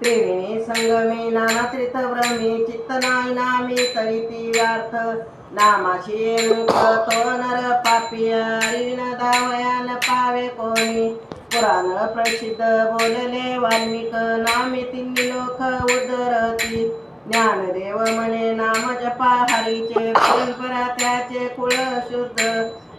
त्रिविणी संगमे नाना त्रितव्रमी चित्त नाही नामी तरी ती व्यर्थ नामाशी तो नर पापिया रिण न पावे कोणी. पुराण प्रसिद्ध बोलले वाल्मिक नामे तिन्ही लोक उदरती. ज्ञानदेव म्हणे नाम जपा हरीचे परंपरा त्याचे कुळ शुद्ध.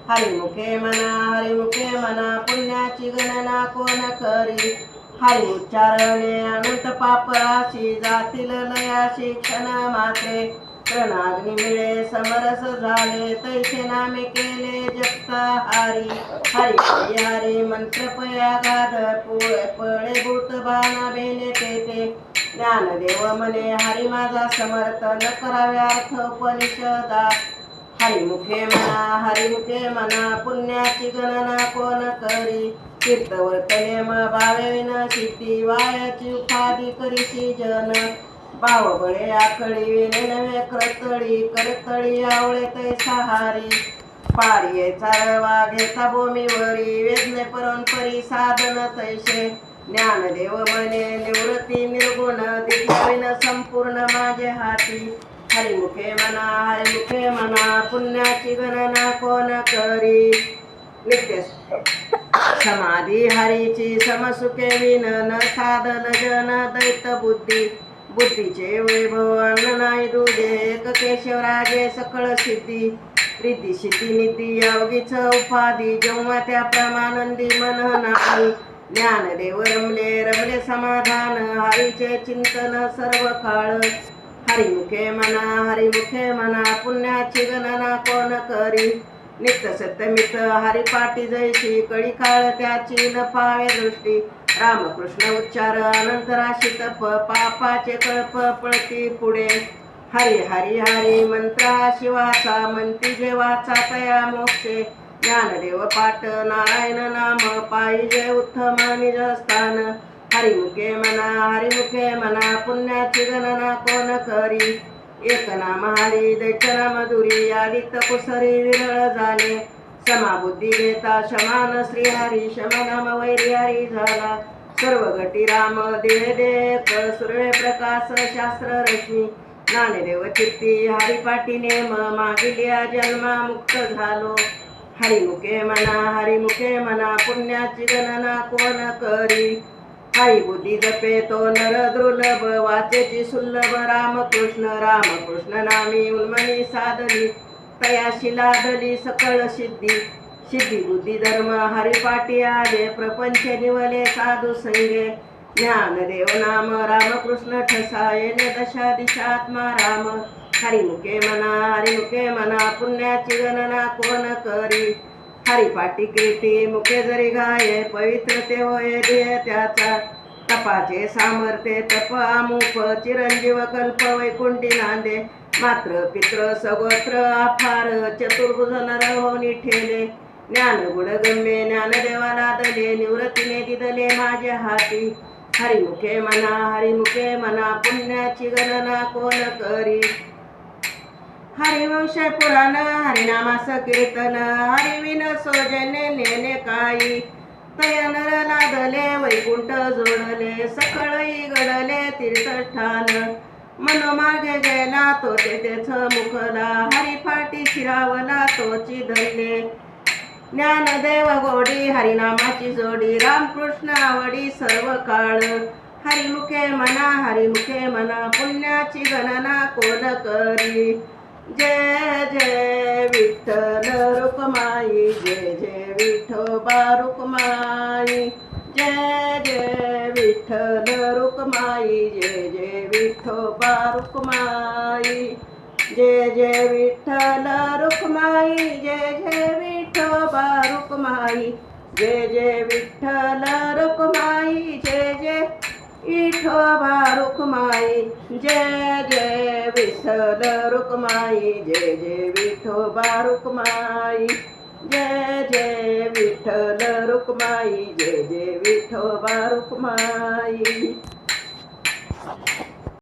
हरिमुखे म्हणा हरिमुखे म्हणा पुण्याची गणना कोण करी? हाय उच्चारणे अनंत पापराशी जातील लया शिक्षण मात्रे. प्रणाग्नी मिळे समरस झाले तैसे नामे केले जगता हरी. हरी हरी मंत्र पयागाध पुळे पळे भूत बाना बेने तेथे. ज्ञानदेव म्हणे हरी माझा समर्थ न करावे अर्थ उपनिषदा. हरिमुखे म्हणा हरिमुखे म्हणा पुण्याची गणना कोण करी? कीर्तवर्तने नेम भावेन सिद्धी वायाची उपाधी करीसी जन. बावबळे आखडी नवे करतळी करतळी आवळे तै सहारी. पारिये चारवा घेता भूमीवरी वेदने परंपरी साधन तैसे ज्ञानदेव मने निवृत्ती निर्गुण दिव्याविन संपूर्ण माझे हाती. हरिमुखे म्हणा हरिमुखे म्हणा पुण्याची गणना कोण करी? नित्य समाधी हरीची समसुखे विन न साधन जन दैत बुद्धी. बुद्धीचे वैभव नाही दुजे एक केशवराजे सकळ सिद्धी. रिद्धी सिद्धी निधी योगीच उपाधी. जेव्हा त्या प्रमानंदी मन नाही ज्ञानदेव रमले रमले समाधान. हरीचे चिंतन सर्व काळ हरिमुखे मना हरिमुखे मना पुण्याची गणना कोण करी? नित्य सत्यमित हरिपाटी जयशी कळी काळ त्याची न पावे दृष्टी. रामकृष्ण उच्चार अनंत राशी तप पापाचे कळप पळती पुढे. हरी हरी हरी मंत्रा शिवाचा मंती जेवाचा तया मोक्षे. ज्ञानदेव पाठ नारायण नाम पाहिजे उत्तम निज स्थान. हरिमुखे म्हणा हरिमुखे म्हणा पुण्याची गणना कोण करी? एकना महाली हरी मधुरी आदित्य कुसरी विरळ झाले. समाबुद्धी घेता शमान श्रीहरी शमनाम वैरिहरी झाला. सर्व गटी राम दिवे देत सुर्वे प्रकाश शास्त्र रश्मी. नानदेव चित्ती हरिपाटी नेम मागिलिया जन्मा मुक्त झालो. हरिमुखे म्हणा हरिमुखे म्हणा पुण्याची गणना कोण करी? हाई बुद्धी जपे तो नर दुर्लभ वाचेची सुलभ रामकृष्ण रामकृष्ण नामी उन्मनी साधली तयाशी लादली सकळ सिद्धी. सिद्धी बुद्धी धर्म हरिपाटी आले प्रपंच निवले साधू संगे. ज्ञानदेव नाम रामकृष्ण ठसायने येणे दशा दिशात्मा राम. हरिमुखे मना हरिमुखे मना पुण्याची गणना कोण करी? हरिपाटी कीर्ती मुखे जरी गाये पवित्र ते होय ध्येय त्याचा. तपाचे सामर्थ्य तप अमुप चिरंजीव कल्प वैकुंठी नांदे. मात्र पित्र सगोत्र अफार चतुर्भुज नर होनी ठेले. ज्ञान गुण गम्ये ज्ञानदेवाला दले निवृत्तीने दिदले माझ्या हाती. हरिमुखे म्हणा हरिमुखे म्हणा पुण्याची गणना कोण करी? हरिवंश पुराण हरिनामास कीर्तन हरिविन सोजने नेने काही तया लादले वैकुंठ जोडले सकळी गडले तीर्थस्थान. मनोमार्गे गेला तो तेथेच मुखला हरिफाटी शिरावला तोची धरले. ज्ञानदेव गोडी हरिनामाची जोडी रामकृष्ण आवडी सर्व काळ. हरिमुखे म्हणा हरिमुखे म्हणा पुण्याची गणना कोण करी? जय जय विठ्ठल रुक्माई जय जय विठोबा रुक्माई. जय जय विठ्ठल रुक्माई जय जय विठोबा रुक्माई. जय जय विठ्ठल रुक्माई जय जय विठोबा रुक्माई. जय जय विठ्ठल रुक्माई जय जय विठोबा रुक्माई जय जय विठ्ठल रुक्माई जय जय विठोबा रुक्माई जय जय विठ्ठल रुक्माई जय जय विठोबा रुक्माई